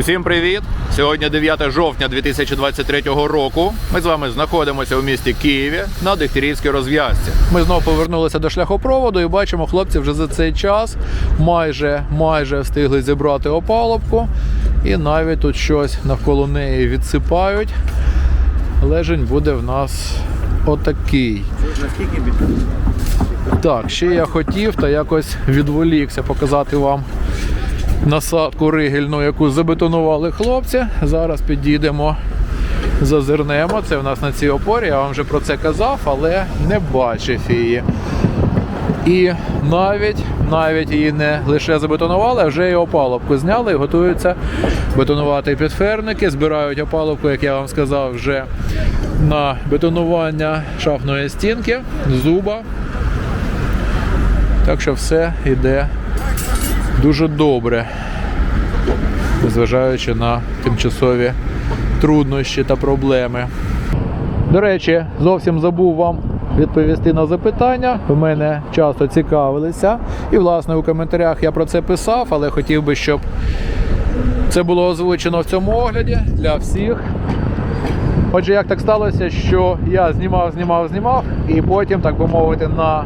Усім привіт! Сьогодні 9 жовтня 2023 року. Ми з вами знаходимося у місті Києві на Дегтярівській розв'язці. Ми знову повернулися до шляхопроводу і бачимо, хлопці вже за цей час майже майже встигли зібрати опалубку, і навіть тут щось навколо неї відсипають. Лежень буде в нас отакий. Наскільки Так, ще я хотів та якось відволікся показати вам насадку ригельну, яку забетонували хлопці. Зараз підійдемо, зазирнемо. Це в нас на цій опорі. Я вам вже про це казав, але не бачив її. І навіть навіть її не лише забетонували, а вже і опалубку зняли і готуються бетонувати підферники. Збирають опалубку, як я вам сказав, вже на бетонування шафної стінки, зуба. Так що все йде дуже добре, незважаючи на тимчасові труднощі та проблеми. До речі, зовсім забув вам відповісти на запитання. У мене часто цікавилися. І, власне, у коментарях я про це писав, але хотів би, щоб це було озвучено в цьому огляді для всіх. Отже, як так сталося, що я знімав, знімав, знімав, і потім, так би мовити, на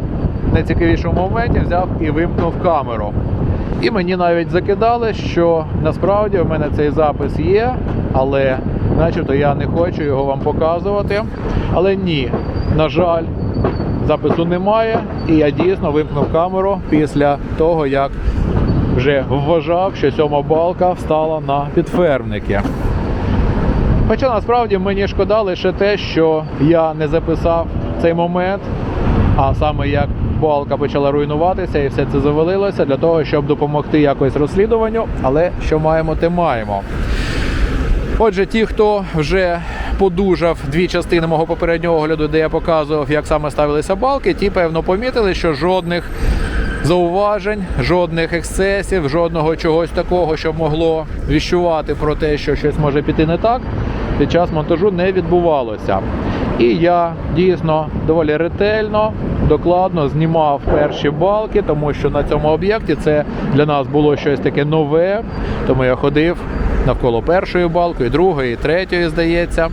найцікавішому моменті взяв і вимкнув камеру. І мені навіть закидали, що насправді в мене цей запис є, але начебто я не хочу його вам показувати. Але ні, на жаль, запису немає, і я дійсно вимкнув камеру після того, як вже вважав, що сьома балка встала на підфермники. Хоча насправді мені шкода лише те, що я не записав цей момент, а саме як балка почала руйнуватися і все це завалилося для того, щоб допомогти якось розслідуванню. Але що маємо, те маємо. Отже, ті, хто вже подужав дві частини мого попереднього огляду, де я показував, як саме ставилися балки, ті певно помітили, що жодних зауважень, жодних ексцесів, жодного чогось такого, що могло віщувати про те, що щось може піти не так, під час монтажу не відбувалося. І я дійсно доволі ретельно, докладно знімав перші балки, тому що на цьому об'єкті це для нас було щось таке нове. Тому я ходив навколо першої балки, другої, і третьої, здається.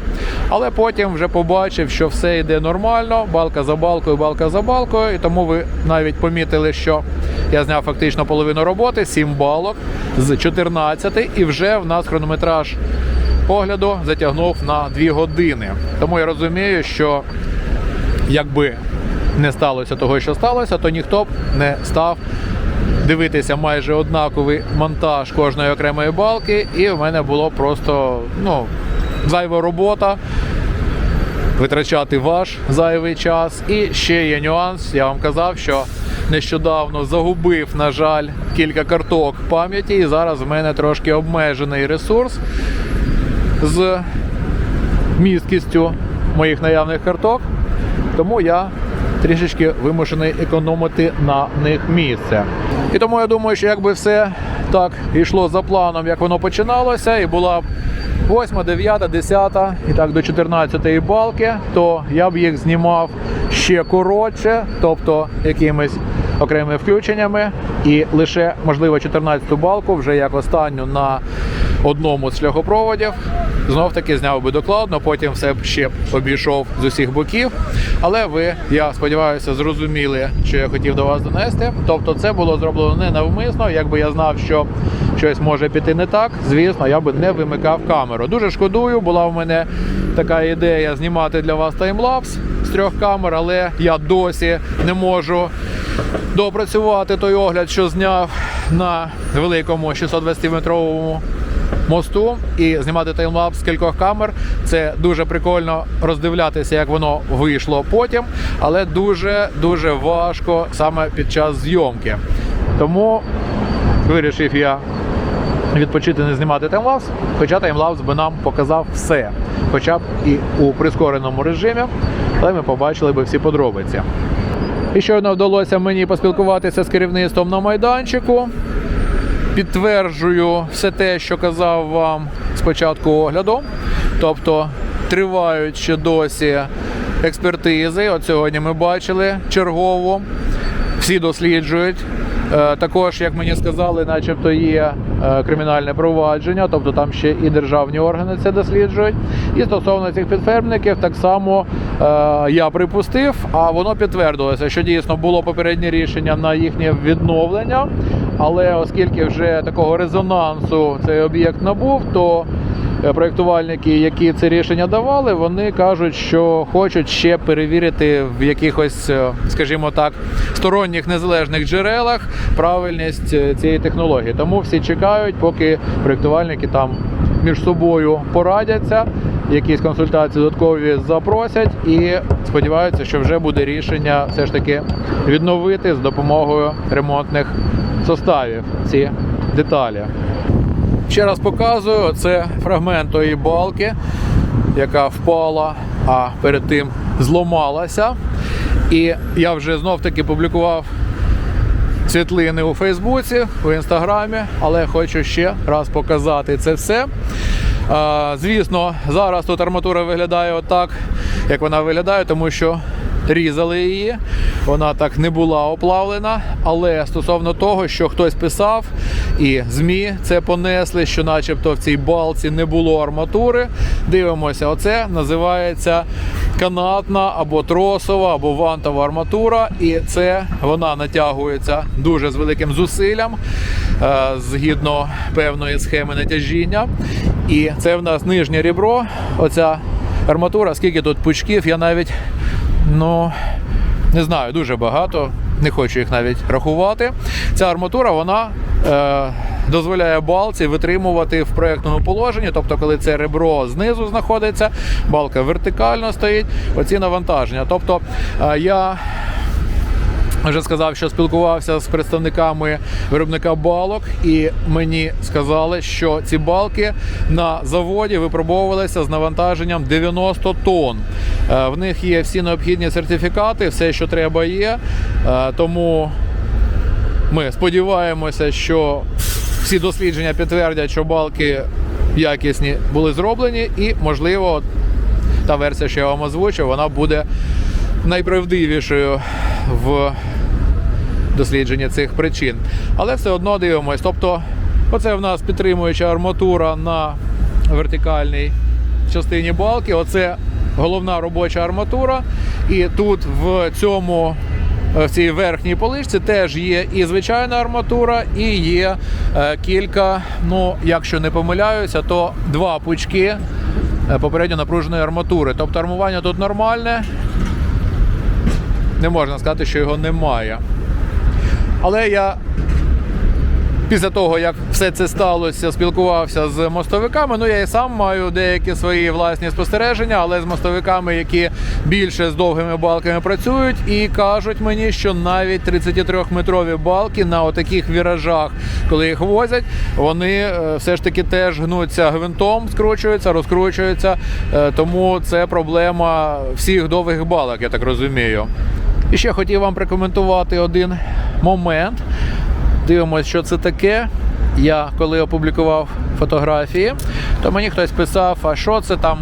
Але потім вже побачив, що все йде нормально, балка за балкою, балка за балкою. І тому ви навіть помітили, що я зняв фактично половину роботи, 7 балок з 14, і вже в нас хронометраж огляду затягнув на 2 години. Тому я розумію, що якби не сталося того, що сталося, то ніхто б не став дивитися майже однаковий монтаж кожної окремої балки, і в мене було просто ну, зайва робота. Витрачати ваш зайвий час. І ще є нюанс. Я вам казав, що нещодавно загубив, на жаль, кілька карток пам'яті, і зараз в мене трошки обмежений ресурс з місткістю моїх наявних карток. Тому я трішечки вимушений економити на них місце. І тому я думаю, що якби все так йшло за планом, як воно починалося, і була б 8, 9, 10 і так до 14 балки, то я б їх знімав ще коротше, тобто якимись окремими включеннями, і лише можливо 14 балку вже як останню на одному з шляхопроводів. Знов таки зняв би докладно, потім все б ще обійшов з усіх боків. Але ви, я сподіваюся, зрозуміли, що я хотів до вас донести. Тобто, це було зроблено не навмисно. Якби я знав, що щось може піти не так, звісно, я би не вимикав камеру. Дуже шкодую, була в мене така ідея знімати для вас таймлапс з трьох камер, але я досі не можу допрацювати той огляд, що зняв на великому 620-метровому мосту і знімати таймлапс з кількох камер. Це дуже прикольно роздивлятися, як воно вийшло потім, але дуже дуже важко саме під час зйомки. Тому вирішив я відпочити не знімати таймлапс, хоча таймлапс би нам показав все, хоча б і у прискореному режимі, але ми побачили би всі подробиці. І щойно вдалося мені поспілкуватися з керівництвом на майданчику. Підтверджую все те, що казав вам спочатку огляду. Тобто тривають ще досі експертизи. От сьогодні ми бачили чергову. Всі досліджують Також, як мені сказали, начебто є е, кримінальне провадження, тобто там ще і державні органи це досліджують. І стосовно цих підфермників, так само е, я припустив, а воно підтвердилося, що дійсно було попереднє рішення на їхнє відновлення. Але оскільки вже такого резонансу цей об'єкт набув, то е, проєктувальники, які це рішення давали, вони кажуть, що хочуть ще перевірити в якихось, е, скажімо так, сторонніх незалежних джерелах правильність е, цієї технології. Тому всі чекають, поки проєктувальники там між собою порадяться, якісь консультації додаткові запросять і сподіваються, що вже буде рішення все ж таки відновити з допомогою ремонтних составів ці деталі. Ще раз показую, це фрагмент тої балки, яка впала, а перед тим зламалася. І я вже знов таки публікував світлини у Фейсбуці, в інстаграмі, але хочу ще раз показати це все. Звісно, зараз тут арматура виглядає отак, як вона виглядає, тому що різали її. Вона так не була оплавлена. Але стосовно того, що хтось писав, і ЗМІ це понесли, що начебто в цій балці не було арматури. Дивимося, оце називається канатна або тросова, або вантова арматура. І це вона натягується дуже з великим зусиллям е, згідно певної схеми натяжіння. І це в нас нижнє ребро. Оця арматура, скільки тут пучків, я навіть ну не знаю, дуже багато. Не хочу їх навіть рахувати. Ця арматура вона е, дозволяє балці витримувати в проєктному положенні. Тобто, коли це ребро знизу знаходиться, балка вертикально стоїть, оці навантаження. Тобто е, я вже сказав, що спілкувався з представниками виробника балок, і мені сказали, що ці балки на заводі випробовувалися з навантаженням 90 тонн. Е, В них є всі необхідні сертифікати, все, що треба, є. Е, Тому ми сподіваємося, що всі дослідження підтвердять, що балки якісні були зроблені, і можливо, та версія, що я вам озвучив, вона буде найправдивішою в дослідженні цих причин. Але все одно дивимось. Тобто, оце в нас підтримуюча арматура на вертикальній частині балки. Оце головна робоча арматура. І тут в цьому. В цій верхній поличці теж є і звичайна арматура, і є е, кілька, ну якщо не помиляюся, то два пучки е, попередньо напруженої арматури. Тобто армування тут нормальне, не можна сказати, що його немає. Але я після того, як все це сталося, спілкувався з мостовиками. Ну, я і сам маю деякі свої власні спостереження, але з мостовиками, які більше з довгими балками працюють, і кажуть мені, що навіть 33-метрові балки на отаких віражах, коли їх возять, вони е, все ж таки теж гнуться гвинтом, скручуються, розкручуються. Е, Тому це проблема всіх довгих балок, я так розумію. І ще хотів вам прокоментувати один момент. Дивимось, що це таке. Я коли опублікував фотографії, то мені хтось писав, а що це там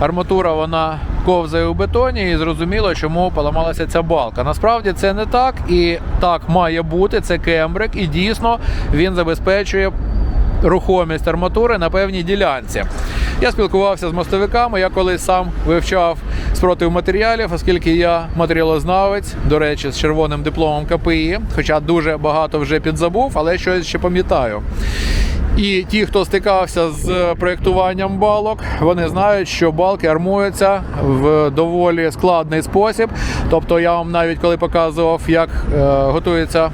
арматура, вона ковзає у бетоні, і зрозуміло, чому поламалася ця балка. Насправді це не так, і так має бути. Це кембрик, і дійсно він забезпечує рухомість арматури на певній ділянці. Я спілкувався з мостовиками, я колись сам вивчав спротив матеріалів, оскільки я матеріалознавець, до речі, з червоним дипломом КПІ, хоча дуже багато вже підзабув, але щось ще пам'ятаю. І ті, хто стикався з проєктуванням балок, вони знають, що балки армуються в доволі складний спосіб. Тобто, я вам навіть коли показував, як е, готується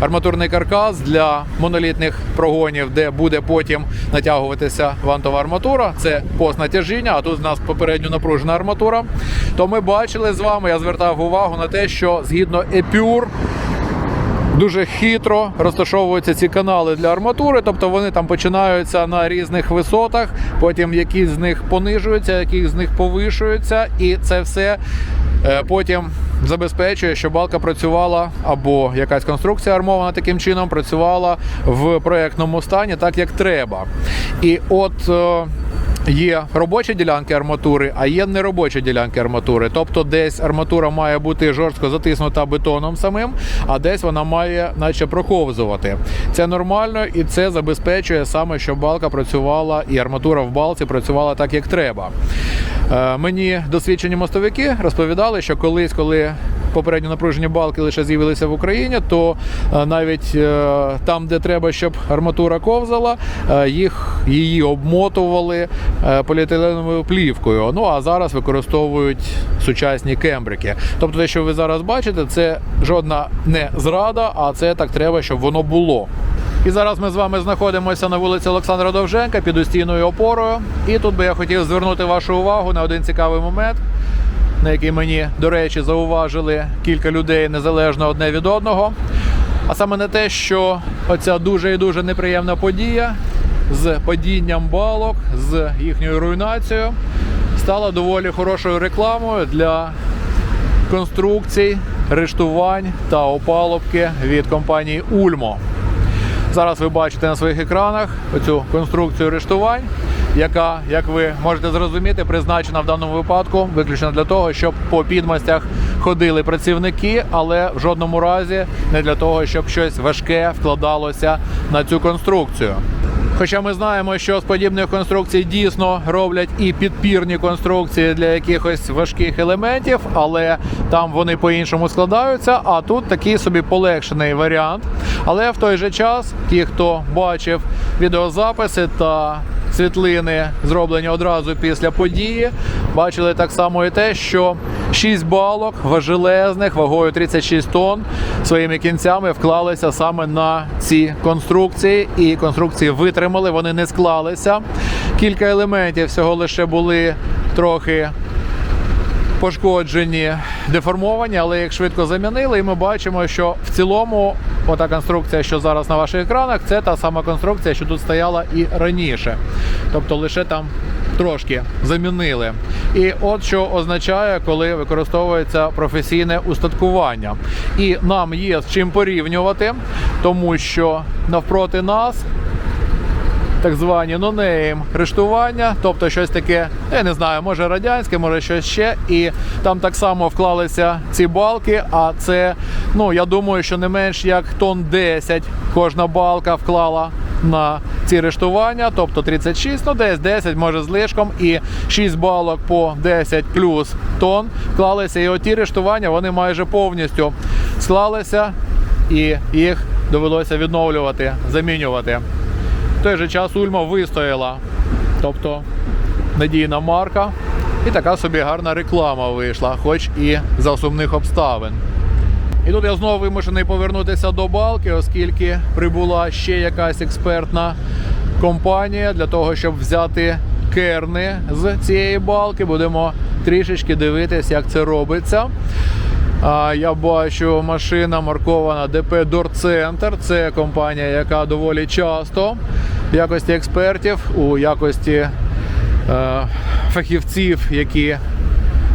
арматурний каркас для монолітних прогонів, де буде потім натягуватися вантова арматура. Це пост натяжіння, а тут в нас попередньо напружена арматура. То ми бачили з вами, я звертав увагу на те, що згідно епюр. Дуже хитро розташовуються ці канали для арматури, тобто вони там починаються на різних висотах, потім якісь з них понижуються, якісь з них повишуються, і це все е, потім забезпечує, що балка працювала або якась конструкція армована таким чином працювала в проєктному стані так, як треба. І от е, Є робочі ділянки арматури, а є неробочі ділянки арматури. Тобто десь арматура має бути жорстко затиснута бетоном самим, а десь вона має наче проковзувати. Це нормально і це забезпечує саме, щоб балка працювала і арматура в балці працювала так, як треба. Е, Мені досвідчені мостовики розповідали, що колись, коли попередньо напружені балки лише з'явилися в Україні, то е, навіть е, там, де треба, щоб арматура ковзала, е, їх її обмотували поліетиленовою плівкою. Ну а зараз використовують сучасні кембрики. Тобто, те, що ви зараз бачите, це жодна не зрада, а це так треба, щоб воно було. І зараз ми з вами знаходимося на вулиці Олександра Довженка під устійною опорою. І тут би я хотів звернути вашу увагу на один цікавий момент, на який мені, до речі, зауважили кілька людей незалежно одне від одного. А саме на те, що оця дуже і дуже неприємна подія з падінням балок, з їхньою руйнацією, стала доволі хорошою рекламою для конструкцій, рештувань та опалубки від компанії Ульмо. Зараз ви бачите на своїх екранах оцю конструкцію рештувань, яка, як ви можете зрозуміти, призначена в даному випадку виключно для того, щоб по підмостях ходили працівники, але в жодному разі не для того, щоб щось важке вкладалося на цю конструкцію. Хоча ми знаємо, що з подібних конструкцій дійсно роблять і підпірні конструкції для якихось важких елементів, але там вони по-іншому складаються. А тут такий собі полегшений варіант. Але в той же час, ті, хто бачив відеозаписи та світлини, зроблені одразу після події, бачили так само і те, що 6 балок важелезних вагою 36 тонн своїми кінцями вклалися саме на ці конструкції, і конструкції витримали, вони не склалися. Кілька елементів всього лише були трохи пошкоджені, деформовані, але їх швидко замінили. І ми бачимо, що в цілому ота конструкція, що зараз на ваших екранах, це та сама конструкція, що тут стояла і раніше. Тобто лише там трошки замінили. І от що означає, коли використовується професійне устаткування. І нам є з чим порівнювати, тому що навпроти нас так звані нонейм рештування, тобто щось таке, я не знаю, може радянське, може щось ще. І там так само вклалися ці балки. А це, ну я думаю, що не менш як тонн 10 кожна балка вклала. На ці рештування, тобто 36, ну десь 10, може з лишком, і 6 балок по 10 плюс тонн вклалися. І оті рештування вони майже повністю склалися, і їх довелося відновлювати, замінювати. В той же час Ульма вистояла. Тобто надійна марка. І така собі гарна реклама вийшла, хоч і за сумних обставин. І тут я знову вимушений повернутися до балки, оскільки прибула ще якась експертна компанія для того, щоб взяти керни з цієї балки. Будемо трішечки дивитись, як це робиться. Я бачу, машина маркована ДП Дорцентр. Це компанія, яка доволі часто в якості експертів, у якості е, фахівців, які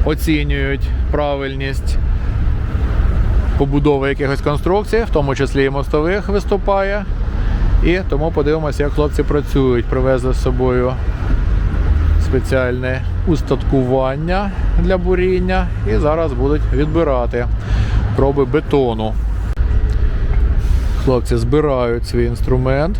оцінюють правильність побудови якихось конструкцій, в тому числі і мостових, виступає. І тому подивимося, як хлопці працюють. Привезли з собою спеціальне устаткування для буріння і зараз будуть відбирати проби бетону. Хлопці збирають свій інструмент.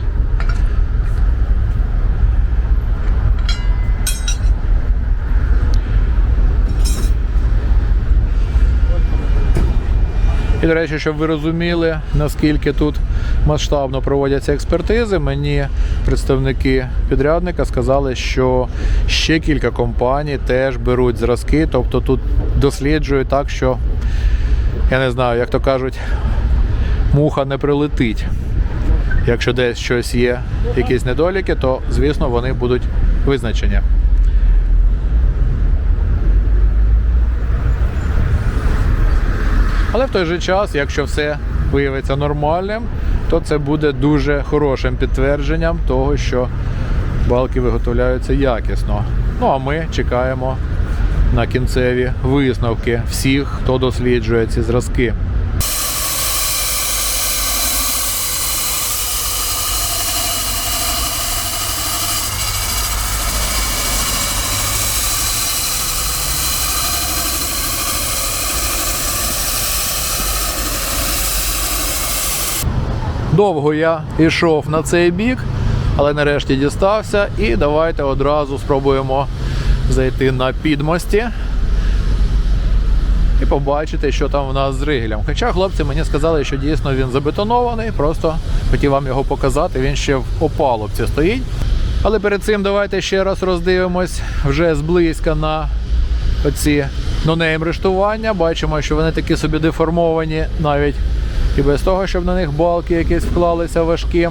І, до речі, щоб ви розуміли, наскільки тут масштабно проводяться експертизи, мені представники підрядника сказали, що ще кілька компаній теж беруть зразки, тобто тут досліджують так, що я не знаю, як то кажуть, муха не прилетить. Якщо десь щось є, якісь недоліки, то звісно вони будуть визначені. Але в той же час, якщо все виявиться нормальним, то це буде дуже хорошим підтвердженням того, що балки виготовляються якісно. Ну а ми чекаємо на кінцеві висновки всіх, хто досліджує ці зразки. Довго я йшов на цей бік, але нарешті дістався. І давайте одразу спробуємо зайти на підмості і побачити, що там в нас з ригелем. Хоча хлопці мені сказали, що дійсно він забетонований, просто хотів вам його показати. Він ще в опалубці стоїть. Але перед цим давайте ще раз роздивимось вже зблизька на оці нонейм рештування. Бачимо, що вони такі собі деформовані навіть і без того, щоб на них балки якісь вклалися важкі.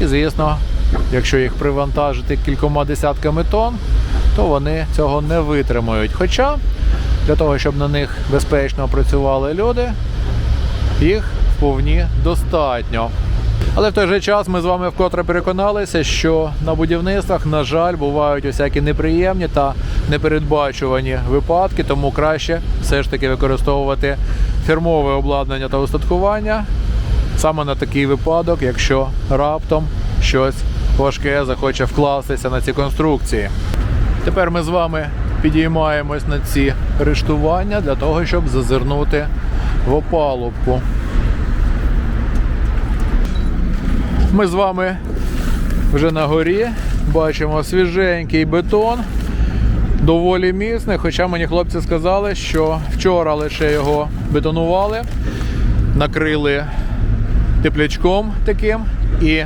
І звісно, якщо їх привантажити кількома десятками тонн, то вони цього не витримають. Хоча для того, щоб на них безпечно працювали люди, їх вповні достатньо. Але в той же час ми з вами вкотре переконалися, що на будівництвах, на жаль, бувають усякі неприємні та непередбачувані випадки, тому краще все ж таки використовувати фірмове обладнання та устаткування саме на такий випадок, якщо раптом щось важке захоче вкластися на ці конструкції. Тепер ми з вами підіймаємось на ці рештування для того, щоб зазирнути в опалубку. Ми з вами вже на горі бачимо свіженький бетон, доволі міцний. Хоча мені хлопці сказали, що вчора лише його бетонували, накрили теплячком таким і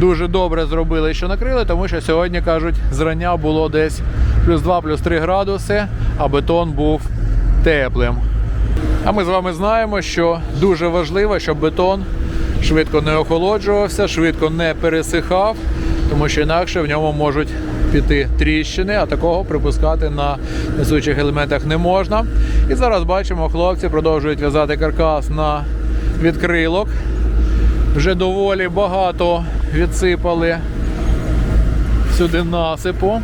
дуже добре зробили, що накрили, тому що сьогодні кажуть, зрання було десь плюс 2, плюс 3 градуси, а бетон був теплим. А ми з вами знаємо, що дуже важливо, щоб бетон швидко не охолоджувався, швидко не пересихав, тому що інакше в ньому можуть піти тріщини, а такого припускати на несучих елементах не можна. І зараз бачимо, хлопці продовжують в'язати каркас на відкрилок. Вже доволі багато відсипали сюди насипу.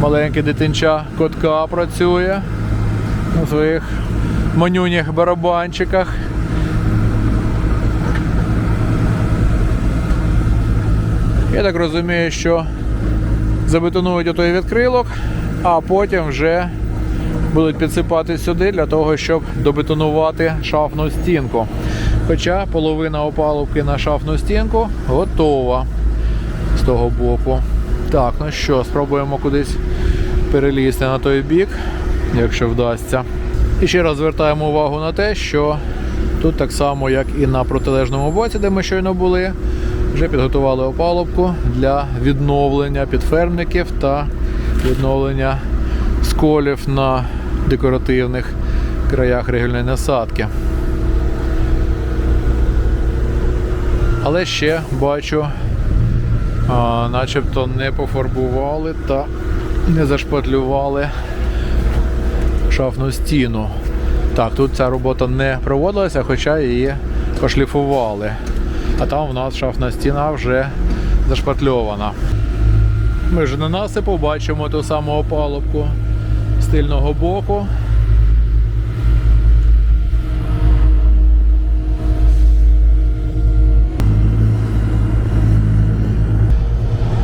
Маленький дитинча котка працює на своїх манюнях барабанчиках. Я так розумію, що забетонують отой відкрилок, а потім вже будуть підсипати сюди для того, щоб добетонувати шафну стінку. Хоча половина опалубки на шафну стінку готова з того боку. Так, ну що, спробуємо кудись перелізти на той бік, якщо вдасться. І ще раз звертаємо увагу на те, що тут так само, як і на протилежному боці, де ми щойно були, вже підготували опалубку для відновлення підфермників та відновлення сколів на декоративних краях регільної насадки. Але ще бачу, а, начебто не пофарбували та не зашпатлювали шафну стіну. Так, тут ця робота не проводилася, хоча її пошліфували. А там у нас шафна стіна вже зашпатльована. Ми ж на насипу бачимо ту саму опалубку з тильного боку.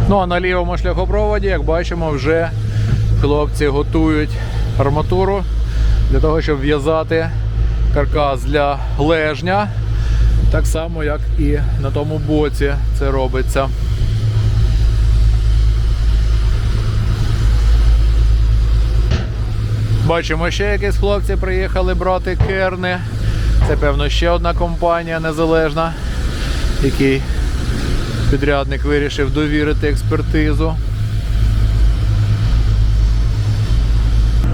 Ну а на лівому шляхопроводі, як бачимо, вже хлопці готують арматуру для того, щоб в'язати каркас для лежня. Так само, як і на тому боці це робиться. Бачимо, ще якісь хлопці приїхали брати керни. Це, певно, ще одна компанія незалежна, який підрядник вирішив довірити експертизу.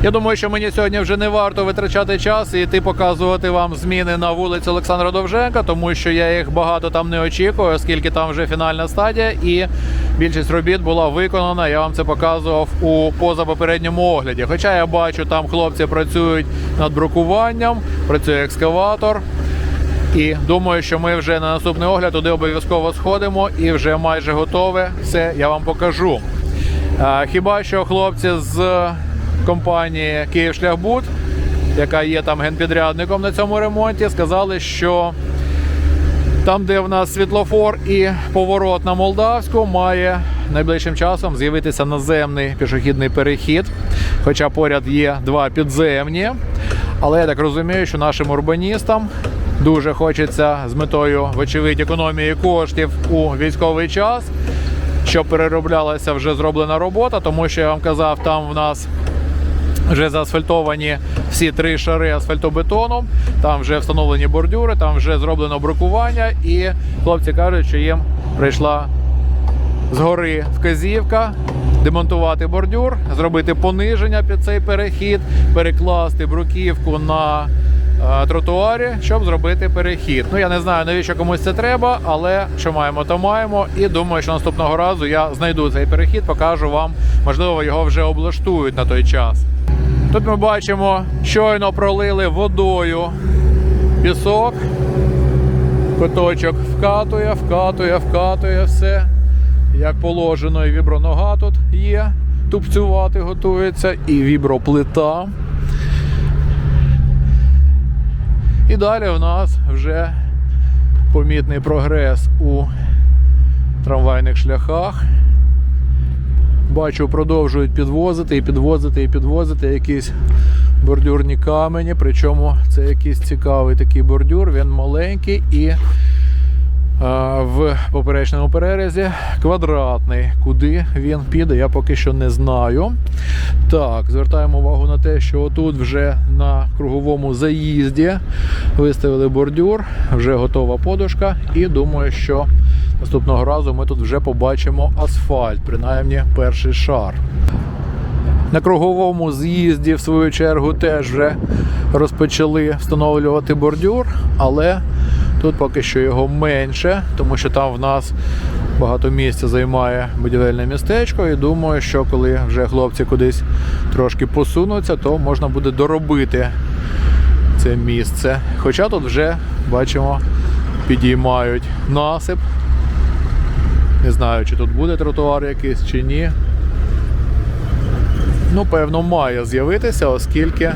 Я думаю, що мені сьогодні вже не варто витрачати час і йти показувати вам зміни на вулиці Олександра Довженка, тому що я їх багато там не очікую, оскільки там вже фінальна стадія, і більшість робіт була виконана. Я вам це показував у позапопередньому огляді. Хоча я бачу, там хлопці працюють над брукуванням, працює екскаватор. І думаю, що ми вже на наступний огляд туди обов'язково сходимо і вже майже готове. Все я вам покажу. Хіба що хлопці з компанії Київшляхбуд, яка є там генпідрядником на цьому ремонті, сказали, що там, де в нас світлофор і поворот на Молдавську, має найближчим часом з'явитися наземний пішохідний перехід. Хоча поряд є два підземні. Але я так розумію, що нашим урбаністам дуже хочеться з метою, вочевидь, економії коштів у військовий час, щоб перероблялася вже зроблена робота, тому що я вам казав, там в нас вже заасфальтовані всі три шари асфальтобетону, там вже встановлені бордюри, там вже зроблено брукування, і хлопці кажуть, що їм прийшла згори вказівка. Демонтувати бордюр, зробити пониження під цей перехід, перекласти бруківку на е, тротуарі, щоб зробити перехід. Ну я не знаю, навіщо комусь це треба, але що маємо, то маємо. І думаю, що наступного разу я знайду цей перехід, покажу вам. Можливо, його вже облаштують на той час. Тут ми бачимо, щойно пролили водою пісок. Куточок вкатує, вкатує, вкатує все. Як положено, і вібронога тут є. Тупцювати готується, і віброплита. І далі в нас вже помітний прогрес у трамвайних шляхах. Бачу, продовжують підвозити і підвозити і підвозити якісь бордюрні камені. Причому це якийсь цікавий такий бордюр, він маленький і в поперечному перерізі квадратний. Куди він піде, я поки що не знаю. Так, звертаємо увагу на те, що отут вже на круговому заїзді виставили бордюр, вже готова подушка, і думаю, що наступного разу ми тут вже побачимо асфальт, принаймні перший шар. На круговому з'їзді, в свою чергу, теж вже розпочали встановлювати бордюр, але тут поки що його менше, тому що там в нас багато місця займає будівельне містечко. І думаю, що коли вже хлопці кудись трошки посунуться, то можна буде доробити це місце. Хоча тут вже бачимо, підіймають насип. Не знаю, чи тут буде тротуар якийсь чи ні. Ну, певно, має з'явитися, оскільки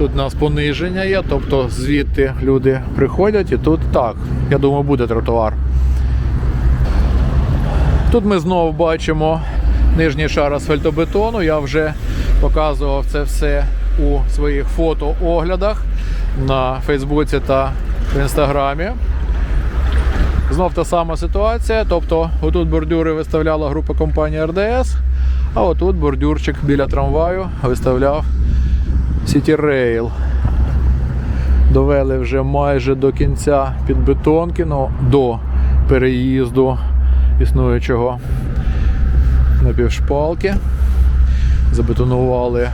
тут у нас пониження є, тобто звідти люди приходять і тут так, я думаю, буде тротуар. Тут ми знову бачимо нижній шар асфальтобетону. Я вже показував це все у своїх фотооглядах на Фейсбуці та в Інстаграмі. Знов та сама ситуація. Тобто, отут бордюри виставляла група компанії РДС, а отут бордюрчик біля трамваю виставляв City Rail. Довели вже майже до кінця підбетонки, ну, до переїзду існуючого напівшпалки. Забетонували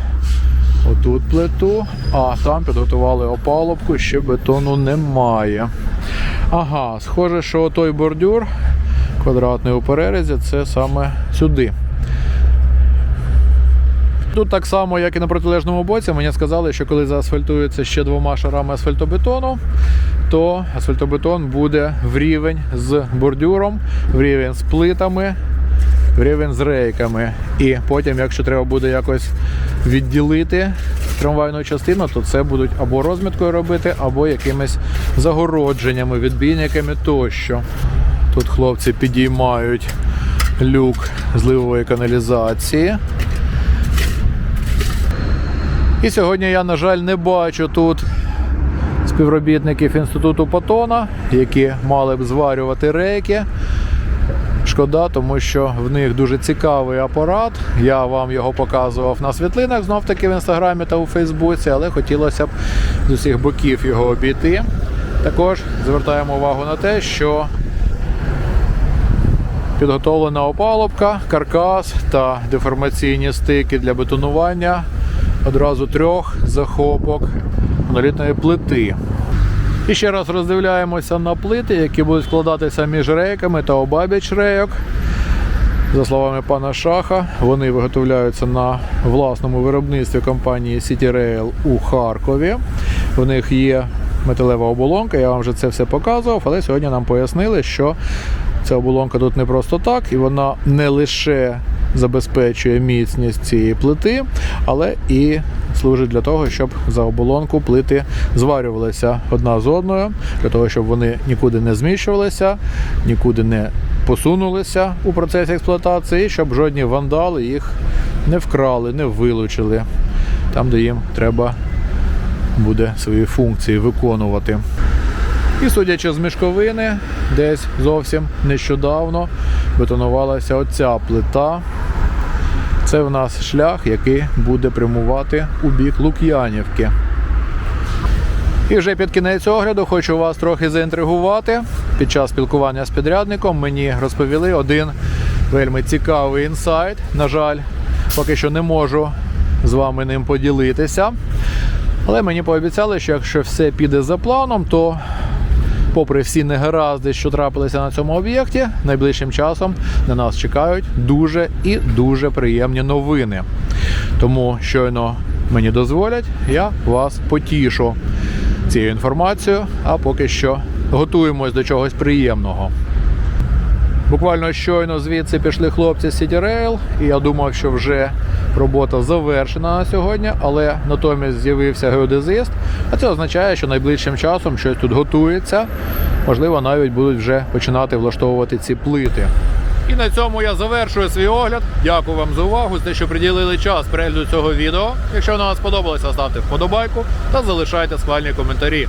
отут плиту, а там підготували опалубку, ще бетону немає. Ага, схоже, що той бордюр квадратний у перерізі це саме сюди. Тут так само, як і на протилежному боці, мені сказали, що коли заасфальтується ще двома шарами асфальтобетону, то асфальтобетон буде в рівень з бордюром, в рівень з плитами, в рівень з рейками. І потім, якщо треба буде якось відділити трамвайну частину, то це будуть або розміткою робити, або якимись загородженнями, відбійниками тощо. Тут хлопці підіймають люк зливової каналізації. І сьогодні я, на жаль, не бачу тут співробітників інституту Патона, які мали б зварювати рейки. Шкода, тому що в них дуже цікавий апарат. Я вам його показував на світлинах знов таки в інстаграмі та у Фейсбуці, але хотілося б з усіх боків його обійти. Також звертаємо увагу на те, що підготовлена опалубка, каркас та деформаційні стики для бетонування одразу трьох захопок монолітної плити. І ще раз роздивляємося на плити, які будуть складатися між рейками та обабіч рейок. За словами пана Шаха, вони виготовляються на власному виробництві компанії City Rail у Харкові. У них є металева оболонка, я вам вже це все показував, але сьогодні нам пояснили, що ця оболонка тут не просто так, і вона не лише забезпечує міцність цієї плити, але і служить для того, щоб за оболонку плити зварювалися одна з одною, для того, щоб вони нікуди не зміщувалися, нікуди не посунулися у процесі експлуатації, щоб жодні вандали їх не вкрали, не вилучили там, де їм треба буде свої функції виконувати. І судячи з мішковини, десь зовсім нещодавно бетонувалася оця плита. Це в нас шлях, який буде прямувати у бік Лук'янівки. І вже під кінець огляду хочу вас трохи заінтригувати. Під час спілкування з підрядником мені розповіли один вельми цікавий інсайт. На жаль, поки що не можу з вами ним поділитися. Але мені пообіцяли, що якщо все піде за планом, то попри всі негаразди, що трапилися на цьому об'єкті, найближчим часом на нас чекають дуже і дуже приємні новини. Тому щойно мені дозволять, я вас потішу цією інформацією, а поки що готуємось до чогось приємного. Буквально щойно звідси пішли хлопці з City Rail, і я думав, що вже робота завершена на сьогодні, але натомість з'явився геодезист, а це означає, що найближчим часом щось тут готується. Можливо, навіть будуть вже починати влаштовувати ці плити. І на цьому я завершую свій огляд. Дякую вам за увагу, за те, що приділили час перегляду цього відео. Якщо воно вам сподобалося, ставте вподобайку та залишайте схвальні коментарі.